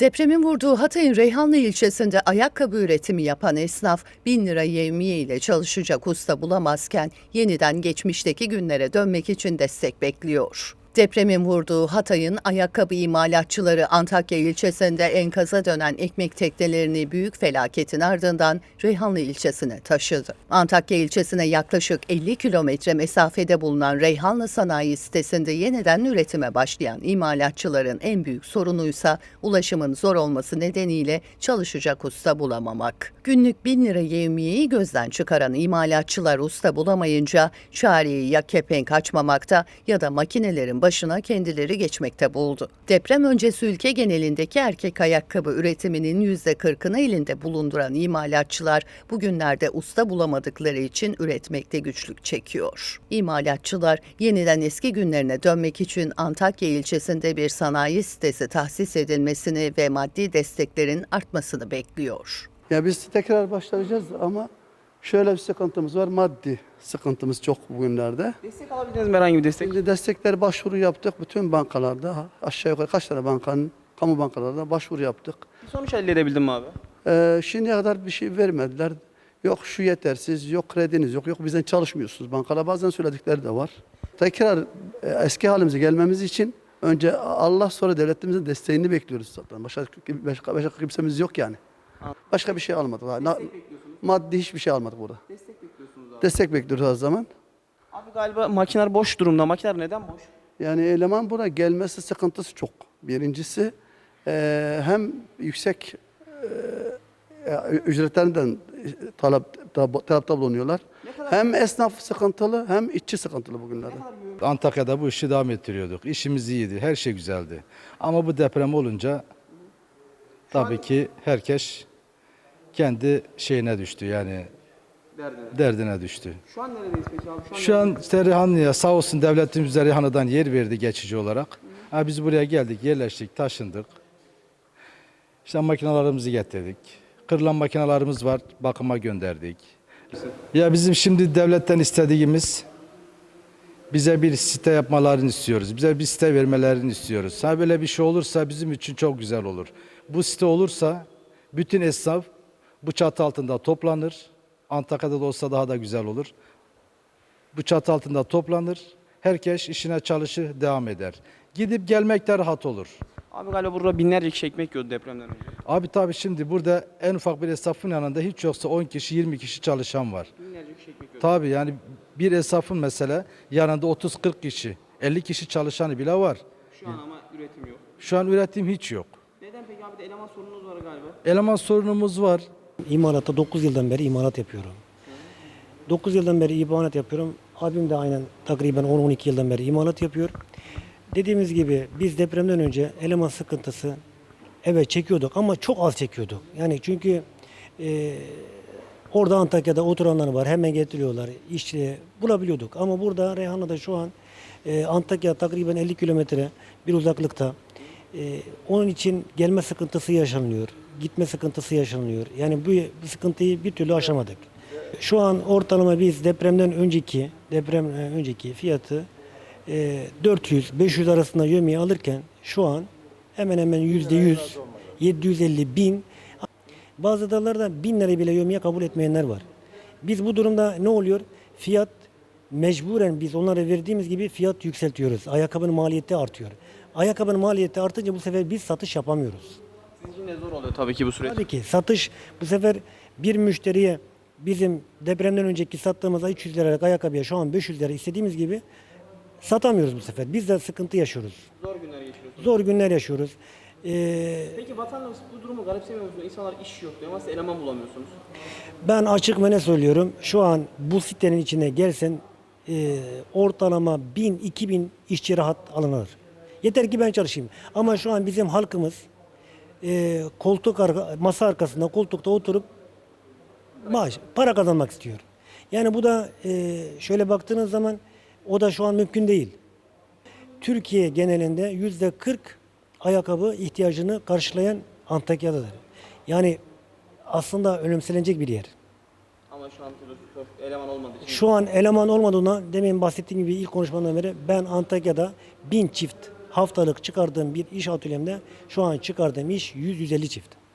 Depremin vurduğu Hatay'ın Reyhanlı ilçesinde ayakkabı üretimi yapan esnaf 1000 lira yevmiye ile çalışacak usta bulamazken yeniden geçmişteki günlere dönmek için destek bekliyor. Depremin vurduğu Hatay'ın ayakkabı imalatçıları Antakya ilçesinde enkaza dönen ekmek teknelerini büyük felaketin ardından Reyhanlı ilçesine taşıdı. Antakya ilçesine yaklaşık 50 kilometre mesafede bulunan Reyhanlı Sanayi sitesinde yeniden üretime başlayan imalatçıların en büyük sorunuysa ulaşımın zor olması nedeniyle çalışacak usta bulamamak. Günlük 1000 lira yevmiyeyi gözden çıkaran imalatçılar usta bulamayınca çareyi ya kepenk açmamakta ya da makinelerin başına kendileri geçmekte buldu. Deprem öncesi ülke genelindeki erkek ayakkabı üretiminin %40'ını elinde bulunduran imalatçılar bugünlerde usta bulamadıkları için üretmekte güçlük çekiyor. İmalatçılar yeniden eski günlerine dönmek için Antakya ilçesinde bir sanayi sitesi tahsis edilmesini ve maddi desteklerin artmasını bekliyor. Ya biz tekrar başlayacağız ama şöyle bir sıkıntımız var. Maddi sıkıntımız çok bugünlerde. Destek alabildiniz mi herhangi bir destek? Şimdi destekler başvuru yaptık. Bütün bankalarda aşağı yukarı kaç tane bankanın kamu bankalarında başvuru yaptık. Bir sonuç elde edebildin mi abi? Ee, şimdiye kadar bir şey vermediler. Yok şu yetersiz, yok krediniz yok, yok bizden çalışmıyorsunuz bankala. Bazen söyledikleri de var. Tekrar e, eski halimize gelmemiz için önce Allah sonra devletimizin desteğini bekliyoruz zaten. Başka, başka, başka kimsemiz yok yani. Başka bir şey almadık. Ha, na- maddi hiçbir şey almadık burada. Destek bekliyorsunuz abi. Destek bekliyoruz her zaman. Abi galiba makineler boş durumda. Makineler neden boş? Yani eleman buraya gelmesi sıkıntısı çok. Birincisi eee, hem yüksek eee, ücretlerinden talep, talep, talepte bulunuyorlar. Hem esnaf sıkıntılı hem işçi sıkıntılı bugünlerde. Antakya'da bu işi devam ettiriyorduk. İşimiz iyiydi, her şey güzeldi. Ama bu deprem olunca tabii ki herkes kendi şeyine düştü yani Derdine. derdine düştü. Şu an neredeyiz peki abi? Şu an işte Rihanlı'ya sağ olsun devletimiz bize Rihanlı'dan yer verdi geçici olarak. Ha, biz buraya geldik, yerleştik, taşındık. İşte makinalarımızı getirdik. Kırılan makinalarımız var, bakıma gönderdik. Ya bizim şimdi devletten istediğimiz bize bir site yapmalarını istiyoruz. Bize bir site vermelerini istiyoruz. Ha böyle bir şey olursa bizim için çok güzel olur. Bu site olursa bütün esnaf bu çatı altında toplanır. Antakya'da da olsa daha da güzel olur. Bu çatı altında toplanır. Herkes işine çalışır, devam eder. Gidip gelmek de rahat olur. Abi galiba burada binlerce kişi ekmek yiyordu depremden önce. Abi tabii şimdi burada en ufak bir esnafın yanında hiç yoksa 10 kişi 20 kişi çalışan var. Binlerce kişi ekmek yiyordu. Tabii yani bir esnafın mesela yanında 30-40 kişi, 50 kişi çalışanı bile var. Şu an ama üretim yok. Şu an üretim hiç yok. Neden peki abi de eleman sorununuz var galiba? Eleman sorunumuz var. İmalatta 9 yıldan beri imalat yapıyorum. 9 yıldan beri imalat yapıyorum. Abim de aynen takriben 10-12 yıldan beri imalat yapıyor. Dediğimiz gibi biz depremden önce eleman sıkıntısı evet çekiyorduk ama çok az çekiyorduk. Yani çünkü e, orada Antakya'da oturanlar var hemen getiriyorlar işçi bulabiliyorduk. Ama burada Reyhanlı'da şu an e, Antakya takriben 50 kilometre bir uzaklıkta. E, onun için gelme sıkıntısı yaşanıyor. Gitme sıkıntısı yaşanıyor. Yani bu, bu sıkıntıyı bir türlü aşamadık. Şu an ortalama biz depremden önceki deprem e, önceki fiyatı e, 400-500 arasında yömiye alırken şu an hemen hemen yüzde yüz 750 bin bazı dağlarda bin lira bile yömiye kabul etmeyenler var. Biz bu durumda ne oluyor? Fiyat mecburen biz onlara verdiğimiz gibi fiyat yükseltiyoruz. Ayakkabının maliyeti artıyor. Ayakkabının maliyeti artınca bu sefer biz satış yapamıyoruz. De zor oluyor tabii ki bu süreç. Tabii ki satış bu sefer bir müşteriye bizim depremden önceki sattığımız 300 liralık ayakkabıya şu an 500 lira istediğimiz gibi satamıyoruz bu sefer. Biz de sıkıntı yaşıyoruz. Zor günler geçiriyorsunuz. Zor günler yaşıyoruz. Ee, Peki vatandaş bu durumu garipsemiyor musunuz? İnsanlar iş yok diyor ama siz eleman bulamıyorsunuz. Ben açık ve ne söylüyorum. Şu an bu sitenin içine gelsen e, ortalama 1000-2000 işçi rahat alınır. Yeter ki ben çalışayım. Ama şu an bizim halkımız e, koltuk arka, masa arkasında koltukta oturup maaş, para kazanmak istiyor. Yani bu da e, şöyle baktığınız zaman o da şu an mümkün değil. Türkiye genelinde yüzde 40 ayakkabı ihtiyacını karşılayan Antakya'dadır. Yani aslında önemsenecek bir yer. Ama şu an eleman olmadığı için. Şu an eleman olmadığından demin bahsettiğim gibi ilk konuşmamdan beri ben Antakya'da bin çift haftalık çıkardığım bir iş atölyemde şu an çıkardığım iş 100-150 çift.